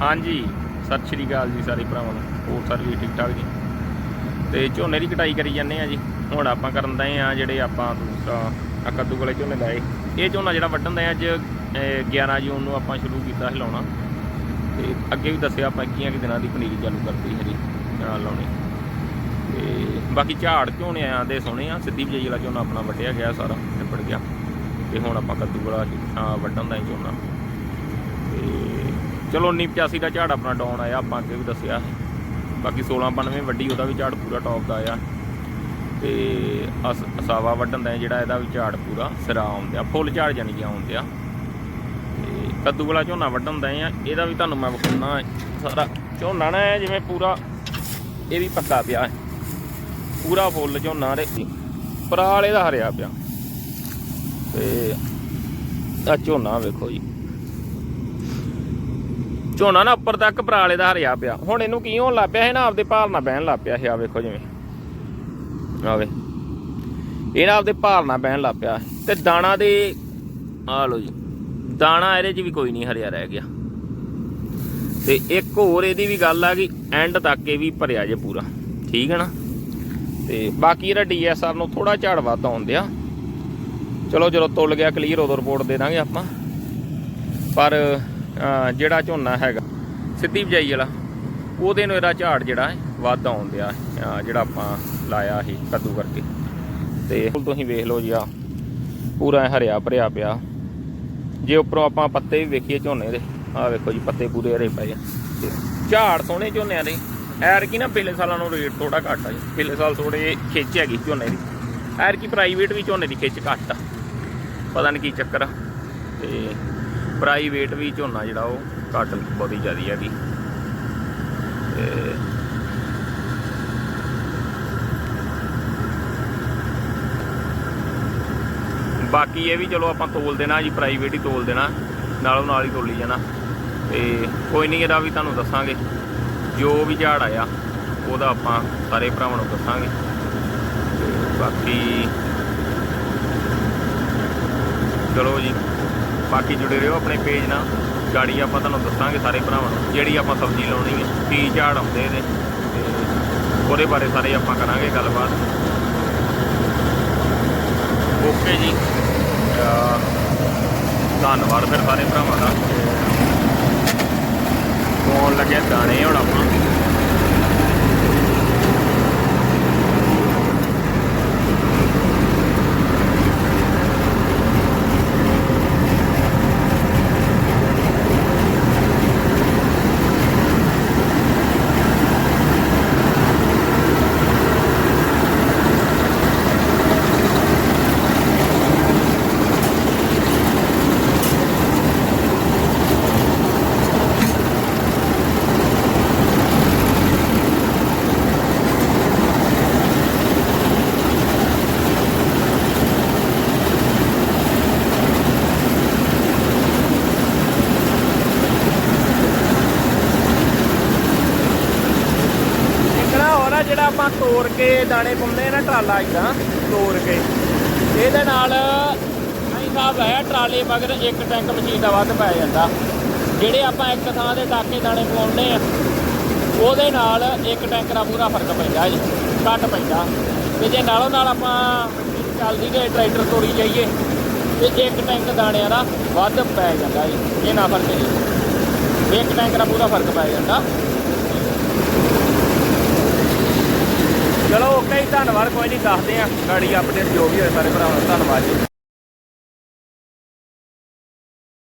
ਹਾਂਜੀ ਸਤਿ ਸ਼੍ਰੀ ਅਕਾਲ ਜੀ ਸਾਰੇ ਭਰਾਵਾਂ ਨੂੰ ਹੋਰ ਸਾਰੇ ਵੀ ਠੀਕ ਠਾਕ ਜੀ? ਤੇ ਝੋਨੇ ਦੀ ਕਟਾਈ ਕਰੀ ਜਾਂਦੇ ਆ ਜੀ ਹੁਣ ਆਪਾਂ ਕਰਨ ਦਏ ਆ ਜਿਹੜੇ ਆਪਾਂ ਦੂਸਰਾ ਕੱਦੂ ਵਾਲੇ ਝੋਨੇ ਲਾਏ। ਇਹ ਝੋਨਾ ਜਿਹੜਾ ਵੱਢਣ ਦਾ ਅੱਜ ਅਹ, 11 ਜੂਨ ਨੂੰ ਆਪਾਂ ਸ਼ੁਰੂ ਕੀਤਾ ਸੀ ਲਾਉਣਾ। ਤੇ ਅੱਗੇ ਵੀ ਦੱਸਿਆ ਆਪਾਂ 21 ਕਿ ਦਿਨਾਂ ਦੀ ਪਨੀਰੀ ਚਾਲੂ ਕਰਤੀ ਹੈ ਨਾਲ ਲਾਉਣੀ। ਤੇ ਬਾਕੀ ਝਾੜ ਝੋਨੇ ਆਂਦੇ ਸੋਹਣੇ ਆ ਸਿੱਧੀ ਬਜਾਈ ਵਾਲਾ ਝੋਨਾ ਆਪਣਾ ਵੱਢਿਆ ਗਿਆ ਸਾਰਾ ਨਿਬੜ ਗਿਆ। ਤੇ ਹੁਣ ਆਪਾਂ ਕੱਦੂ ਵਾਲਾ ਅਹ, ਵੱਢਣ ਦਾ ਹੀ ਝੋਨਾ। ਤੇ ਚਲੋ 1985 ਦਾ ਝਾੜ ਆਪਣਾ ਡਾਊਨ ਆਇਆ, ਆਪਾਂ ਅੱਗੇ ਵੀ ਦੱਸਿਆ। ਬਾਕੀ 1692 ਵੱਡੀ, ਉਹਦਾ ਵੀ ਝਾੜ ਪੂਰਾ ਟੌਪ ਦਾ ਆਇਆ। ਤੇ ਅਸ, ਅਸਾਵਾ ਵੱਢਣ ਦਾ ਜਿਹੜਾ ਇਹਦਾ ਵੀ ਝਾੜ ਪੂਰਾ ਸਿਰਾ ਆਉਂਦਿਆ ਫੁੱਲ ਝਾੜ ਜਾਣੀ ਕਿ ਆਉਂਦਿਆ ਤੇ ਕੱਦੂ ਵਾਲਾ ਝੋਨਾ ਵੱਢਣ ਦਾ ਆ, ਇਹਦਾ ਵੀ ਤੁਹਾਨੂੰ ਮੈਂ ਵਿਖਾਉਣਾ ਸਾਰਾ ਝੋਨਾ ਨਾ ਐਂ ਜਿਵੇਂ ਪੂਰਾ, ਇਹ ਵੀ ਪੱਕਾ ਪਿਆ ਹੈ। ਪੂਰਾ ਫੁੱਲ ਝੋਨਾ ਦੇ ਪਰਾਲ ਇਹਦਾ ਹਰਿਆ ਪਿਆ। ਤੇ ਆ ਝੋਨਾ ਵੇਖੋ ਜੀ। ਝੋਨਾ ਨਾ ਉੱਪਰ ਤੱਕ ਪਰਾਲੇ ਦਾ ਹਰਿਆ ਪਿਆ। ਹੁਣ ਇਹਨੂੰ ਕੀ ਹੋਣ ਲੱਗ ਪਿਆ ਇਹ ਨਾ, ਆਪਦੇ ਭਾਰ ਨਾਲ ਬਹਿਣ ਲੱਗ ਪਿਆ ਇਹ ਆ ਵੇਖੋ ਜਿਵੇਂ। ਆਵੇ ਇਹ ਨਾ ਆਪਦੇ ਭਾਰ ਨਾਲ ਬਹਿਣ ਲੱਗ ਪਿਆ। ਤੇ ਦਾਣਾ ਦੇ ਆ ਲੋ ਜੀ। ਦਾਣਾ ਇਹਦੇ 'ਚ ਵੀ ਕੋਈ ਨਹੀਂ ਹਰਿਆ ਰਹਿ ਗਿਆ। ਤੇ ਇੱਕ ਹੋਰ ਇਹਦੀ ਵੀ ਗੱਲ ਆ ਕਿ ਐਂਡ ਤੱਕ ਇਹ ਵੀ ਭਰਿਆ ਜੇ ਪੂਰਾ। ਠੀਕ ਹੈ ਨਾ? ਤੇ ਬਾਕੀ ਇਹਦਾ ਡੀਐਸਆਰ ਨੂੰ ਥੋੜਾ ਝਾੜ ਵੱਧ ਆਉਂਦਿਆ ਚਲੋ ਜਦੋਂ ਤੁੱਲ ਗਿਆ ਕਲੀਅਰ ਉਦੋਂ ਰਿਪੋਰਟ ਦੇ ਦਾਂਗੇ ਆਪਾਂ। ਪਰ ਜਿਹੜਾ ਝੋਨਾ ਹੈਗਾ, ਸਿੱਧੀ ਬਜਾਈ ਵਾਲਾ, ਉਹਦੇ ਨੂੰ ਇਹਦਾ ਝਾੜ ਜਿਹੜਾ ਹੈ, ਵੱਧ ਆਉਂਦਿਆ ਜਿਹੜਾ ਆਪਾਂ ਲਾਇਆ ਸੀ ਕੱਦੂ ਕਰਕੇ। ਤੇ ਹੁਣ ਤੁਸੀਂ ਵੇਖ ਲਓ ਜੀ ਆ, ਪੂਰਾ ਹਰਿਆ ਭਰਿਆ ਪਿਆ। ਜੇ ਉੱਪਰੋਂ ਆਪਾਂ ਪੱਤੇ ਵੀ ਵੇਖੀਏ ਝੋਨੇ ਦੇ, ਆਹ ਵੇਖੋ ਜੀ, ਪੱਤੇ ਪੂਰੇ ਹਰੇ ਪਏ ਆ। ਤੇ ਝਾੜ ਸੋਹਣੇ ਝੋਨਿਆਂ ਦੇ। ਐਰ ਕੀ ਨਾ ਪਿਛਲੇ ਸਾਲਾਂ ਨੂੰ ਰੇਟ ਥੋੜਾ ਘੱਟ ਆ ਜੀ। ਪਿਛਲੇ ਸਾਲ ਥੋੜੇ ਖਿੱਚ ਹੈਗੀ ਝੋਨੇ ਦੀ। ਐਰ ਕੀ ਪ੍ਰਾਈਵੇਟ ਵੀ ਝੋਨੇ ਦੀ ਖਿੱਚ ਘੱਟ ਆ। ਪਤਾ ਨਹੀਂ ਕੀ ਚੱਕਰ ਆ। ਤੇ ਪ੍ਰਾਈਵੇਟ ਵੀ ਝੋਨਾ ਜਿਹੜਾ ਉਹ ਘੱਟ ਬਹੁਤੀ ਜ਼ਿਆਦੀ ਹੈਗੀ। ਤੇ ਬਾਕੀ ਇਹ ਵੀ ਚਲੋ ਆਪਾਂ ਤੋਲ ਦੇਣਾ ਜੀ ਪ੍ਰਾਈਵੇਟ ਹੀ ਤੋਲ ਦੇਣਾ, ਨਾਲੋਂ ਨਾਲ ਹੀ ਤੋਲੀ ਜਾਣਾ। ਤੇ ਕੋਈ ਨਹੀਂ, ਇਹਦਾ ਵੀ ਤੁਹਾਨੂੰ ਦੱਸਾਂਗੇ। ਜੋ ਵੀ ਝਾੜ ਆਇਆ, ਉਹਦਾ ਆਪਾਂ ਸਾਰੇ ਭਰਾਵਾਂ ਨੂੰ ਦੱਸਾਂਗੇ। ਤੇ ਬਾਕੀ ਚਲੋ ਜੀ। ਬਾਕੀ ਜੁੜੇ ਰਹੋ ਆਪਣੇ ਪੇਜ ਨਾਲ। ਗਾੜੀ ਆਪਾਂ ਤੁਹਾਨੂੰ ਦੱਸਾਂਗੇ ਸਾਰੇ ਭਰਾਵਾਂ ਨੂੰ, ਜਿਹੜੀ ਆਪਾਂ ਸਬਜ਼ੀ ਲਾਉਣੀ ਹੈ, ਕੀ ਝਾੜ ਆਉਂਦੇ ਨੇ, ਤੇ ਉਹਦੇ ਬਾਰੇ ਸਾਰੇ ਆਪਾਂ ਕਰਾਂਗੇ ਗੱਲਬਾਤ। ਓਕੇ ਜੀ। ਧੰਨਵਾਦ ਫਿਰ ਸਾਰੇ ਭਰਾਵਾਂ ਦਾ। ਪਾਉਣ ਲੱਗਿਆ ਦਾਣੇ ਹੁਣ ਆਪਾਂ ਇਕਣਾ ਹੋਰ ਆ ਜਿਹੜਾ ਆਪਾਂ ਤੋੜ ਕੇ ਦਾਣੇ ਪਾਉਂਦੇ ਆ ਨਾ, ਟਰਾਲਾ ਇਦਾਂ ਤੋੜ ਕੇ। ਇਹਦੇ ਨਾਲ ਅਸੀਂ ਹੈ ਟਰਾਲੇ ਮਗਰ ਇੱਕ ਟੈਂਕ ਮਸ਼ੀਨ ਦਾ ਵੱਧ ਪੈ ਜਾਂਦਾ। ਜਿਹੜੇ ਆਪਾਂ ਇੱਕ ਥਾਂ ਦੇ ਟਾਕੇ ਦਾਣੇ ਪਾਉਂਦੇ ਆ ਉਹਦੇ ਨਾਲ ਇੱਕ ਟੈਂਕ ਦਾ ਪੂਰਾ ਫ਼ਰਕ ਪੈਂਦਾ ਜੀ, ਘੱਟ ਪੈਂਦਾ। ਤੇ ਜੇ ਨਾਲੋਂ ਨਾਲ ਆਪਾਂ ਚੱਲਦੀ ਤੇ ਟਰੈਕਟਰ ਤੋੜੀ ਜਾਈਏ, ਤੇ ਇੱਕ ਟੈਂਕ ਦਾਣਿਆਂ ਦਾ ਵੱਧ ਪੈ ਜਾਂਦਾ ਜੀ ਇਹ ਨਾ ਫ਼ਰਕ ਜੀ ਇੱਕ ਟੈਂਕ ਦਾ ਪੂਰਾ ਫ਼ਰਕ ਪੈ ਜਾਂਦਾ। ਚਲੋ ਓਕੇ ਜੀ ਧੰਨਵਾਦ, ਕੋਈ ਨਹੀਂ, ਦੱਸਦੇ ਆ ਗਾੜੀ ਅਪਡੇਟ ਜੋ ਵੀ ਹੋਏ, ਸਾਰੇ ਭਰਾਵਾਂ ਦਾ ਧੰਨਵਾਦ ਜੀ।